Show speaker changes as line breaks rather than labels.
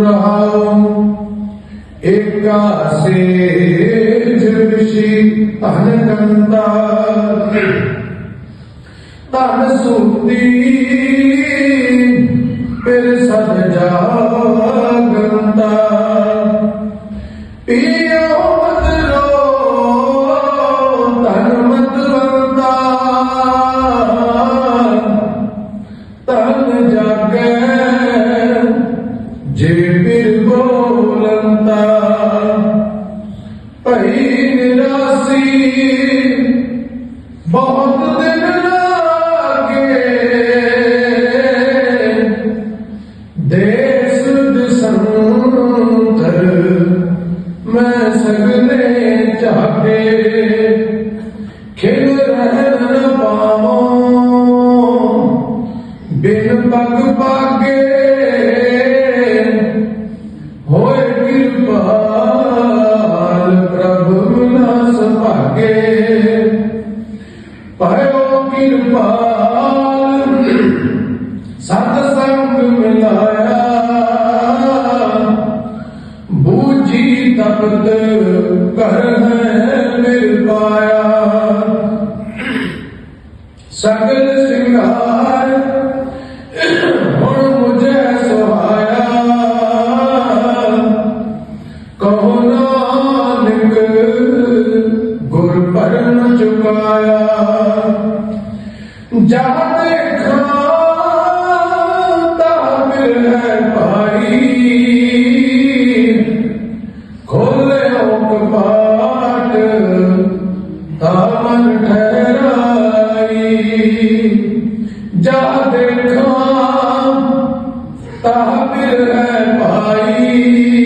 ਰਹਾਉ ਏਕਾ ਸੇ ਜਿਵਸ਼ੀ ਧਨ ਕੰਤਾ ਸੁਤੀ ਫਿਰ ਸਦ ਜਾਗੰਦਾ ਪੀਓ ਜੇ ਬਿਰ ਬੋਲੰਦਾ ਭਈ ਨਿਰਾਸੀ ਬਹੁਤ ਦਿਨ ਲਾਗੇ। ਦੇਸ ਦਸੰਤਰ ਮੈਂ ਸਗਲੇ ਝਾਕੇ। ਕਿਰਪਾਲ ਸਤ ਸੰਗ ਮਿਲਾਇਆ। ਬੂਝੀ ਤਪਤ ਕਰ ਹੈ ਮਿਲ ਪਾਇਆ ਸਗਲ ਸਿੰਗਾਰ, ਹੁਣ ਮੁਝੇ ਸੁਹਾਇਆ। ਜਹਾਂ ਦੇਖਾਂ ਤਾਂ ਮਿਲ ਹੈ ਭਾਈ। ਖੋਲੇ ਕਪਾਟ ਤਾਂ ਠਹਿਰਾਈ। ਜਾ ਦੇਖਾਂ ਤਾਂ ਮਿਲ ਭਾਈ।